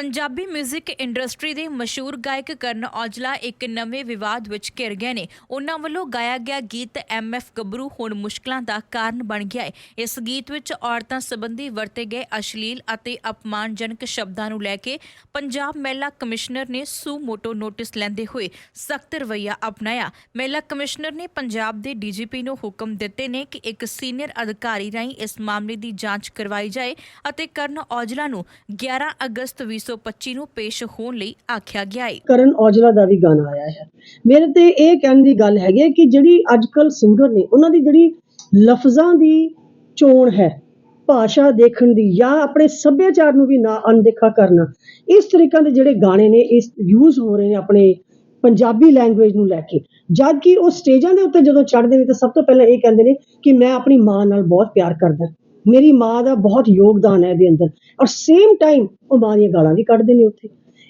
Punjabi 뮤직 industry ਦੇ ਮਸ਼ਹੂਰ ਗਾਇਕ ਕਰਨ ਔਜਲਾ ਇੱਕ ਨਵੇਂ ਵਿਵਾਦ ਵਿੱਚ ਘਿਰ ਗਏ ਨੇ। ਉਹਨਾਂ ਵੱਲੋਂ ਗਾਇਆ ਗਿਆ ਗੀਤ ਐਮਐਫ ਗੱਭਰੂ ਹੁਣ ਮੁਸ਼ਕਲਾਂ ਦਾ ਕਾਰਨ ਬਣ ਗਿਆ ਹੈ। ਇਸ ਗੀਤ ਵਿੱਚ ਔਰਤਾਂ ਸੰਬੰਧੀ ਵਰਤੇ ਗਏ ਅਸ਼ਲੀਲ ਅਤੇ ਅਪਮਾਨਜਨਕ ਸ਼ਬਦਾਂ ਨੂੰ ਲੈ ਕੇ ਪੰਜਾਬ ਮਹਿਲਾ ਕਮਿਸ਼ਨਰ ਨੇ ਸੂ ਮੋਟੋ ਨੋਟਿਸ ਲੈਂਦੇ ਹੋਏ ਸਖਤ ਰਵੱਈਆ ਅਪਣਾਇਆ। ਮਹਿਲਾ ਕਮਿਸ਼ਨਰ ਨੇ ਪੰਜਾਬ ਦੇ ਡੀਜੀਪੀ ਨੂੰ ਹੁਕਮ ਦਿੱਤੇ ਨੇ ਕਿ ਇੱਕ ਸੀਨੀਅਰ ਅਧਿਕਾਰੀ ਰਾਹੀਂ ਇਸ ਮਾਮਲੇ ਦੀ ਜਾਂਚ ਕਰਵਾਈ ਜਾਏ ਅਤੇ ਕਰਨ ਔਜਲਾ ਨੂੰ 11 ਅਗਸਤ 2025 ਨੂੰ ਪੇਸ਼ ਹੋਣ ਲਈ ਆਖਿਆ ਗਿਆ ਹੈ ਕਰਨ ਔਜਲਾ ਦਾ ਵੀ ਗਾਣਾ ਆਇਆ ਹੈ। ਮੇਰੇ ਤੇ ਇਹ ਕਹਿਣ ਦੀ ਗੱਲ ਹੈਗੀ ਹੈ ਕਿ ਜਿਹੜੀ ਅੱਜਕੱਲ ਸਿੰਗਰ ਨੇ, ਉਹਨਾਂ ਦੀ ਜਿਹੜੀ ਲਫ਼ਜ਼ਾਂ ਦੀ ਚੋਣ ਹੈ, ਭਾਸ਼ਾ ਦੇਖਣ ਦੀ ਜਾਂ ਆਪਣੇ ਸੱਭਿਆਚਾਰ ਨੂੰ ਵੀ ਨਾ ਅਣਦੇਖਾ ਕਰਨਾ, ਇਸ ਤਰੀਕਾਂ ਦੇ ਜਿਹੜੇ ਗਾਣੇ ਨੇ, ਇਸ ਯੂਜ਼ ਹੋ ਰਹੇ ਨੇ ਆਪਣੇ ਪੰਜਾਬੀ ਲੈਂਗੁਏਜ ਨੂੰ ਲੈ ਕੇ। ਜਦ ਕਿ ਉਹ ਸਟੇਜਾਂ ਦੇ ਉੱਤੇ ਜਦੋਂ ਚੜ੍ਹਦੇ ਨੇ, ਤਾਂ ਸਭ ਤੋਂ ਪਹਿਲਾਂ ਇਹ ਕਹਿੰਦੇ ਨੇ ਕਿ ਮੈਂ ਆਪਣੀ ਮਾਂ ਨਾਲ ਬਹੁਤ ਪਿਆਰ ਕਰਦਾ। ਮੇਰੀ ਮਾਂ ਦਾ ਬਹੁਤ ਯੋਗਦਾਨ ਹੈ ਇਹਦੇ ਅੰਦਰ। ਔਰ ਸੇਮ ਟਾਈਮ ਉਹ ਮਾਂ ਦੀਆਂ ਗਾਲਾਂ ਵੀ ਕੱਢਦੇ ਨੇ ਉੱਥੇ।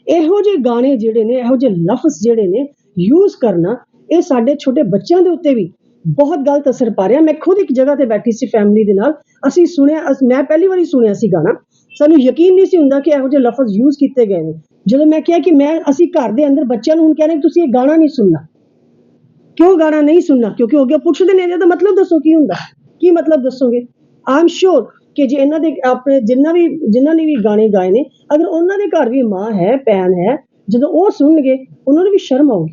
ਇਹੋ ਜਿਹੇ ਗਾਣੇ ਜਿਹੜੇ ਨੇ, ਇਹੋ ਜਿਹੇ ਲਫ਼ਜ਼ ਜਿਹੜੇ ਨੇ ਯੂਜ਼ ਕਰਨਾ, ਇਹ ਸਾਡੇ ਛੋਟੇ ਬੱਚਿਆਂ ਦੇ ਉੱਤੇ ਵੀ ਬਹੁਤ ਗਲਤ ਅਸਰ ਪਾ ਰਿਹਾ। ਮੈਂ ਖੁਦ ਇੱਕ ਜਗ੍ਹਾ ਤੇ ਬੈਠੀ ਸੀ ਫੈਮਿਲੀ ਦੇ ਨਾਲ। ਅਸੀਂ ਸੁਣਿਆ, ਅਸ- ਮੈਂ ਪਹਿਲੀ ਵਾਰੀ ਸੁਣਿਆ ਸੀ ਗਾਣਾ। ਸਾਨੂੰ ਯਕੀਨ ਨਹੀਂ ਸੀ ਹੁੰਦਾ ਕਿ ਇਹੋ ਜਿਹੇ ਲਫ਼ਜ਼ ਯੂਜ਼ ਕੀਤੇ ਗਏ ਨੇ। ਜਦੋਂ ਮੈਂ ਕਿਹਾ ਕਿ ਮੈਂ, ਅਸੀਂ ਘਰ ਦੇ ਅੰਦਰ ਬੱਚਿਆਂ ਨੂੰ ਹੁਣ ਕਹਿ ਰਹੇ ਕਿ ਤੁਸੀਂ ਇਹ ਗਾਣਾ ਨਹੀਂ ਸੁਣਨਾ। ਕਿਉਂ ਗਾਣਾ ਨਹੀਂ ਸੁਣਨਾ? ਕਿਉਂਕਿ ਉਹ ਅੱਗੇ ਪੁੱਛਦੇ ਨੇ, ਇਹਦਾ ਮਤਲਬ ਦੱਸੋ ਕੀ ਹੁੰਦਾ? ਕੀ ਮਤਲਬ ਦੱਸੋਗੇ? ਆਮ ਸ਼ੋਰ ਕਿ ਜੇ ਇਹਨਾਂ ਦੇ ਆਪਣੇ ਜਿੰਨਾ ਵੀ ਜਿਨ੍ਹਾਂ ਨੇ ਵੀ ਗਾਣੇ ਗਾਏ ਨੇ, ਅਗਰ ਉਹਨਾਂ ਦੇ ਘਰ ਵੀ ਮਾਂ ਹੈ, ਭੈਣ ਹੈ, ਜਦੋਂ ਉਹ ਸੁਣਨਗੇ, ਉਹਨਾਂ ਨੂੰ ਵੀ ਸ਼ਰਮ ਆਊਗੀ।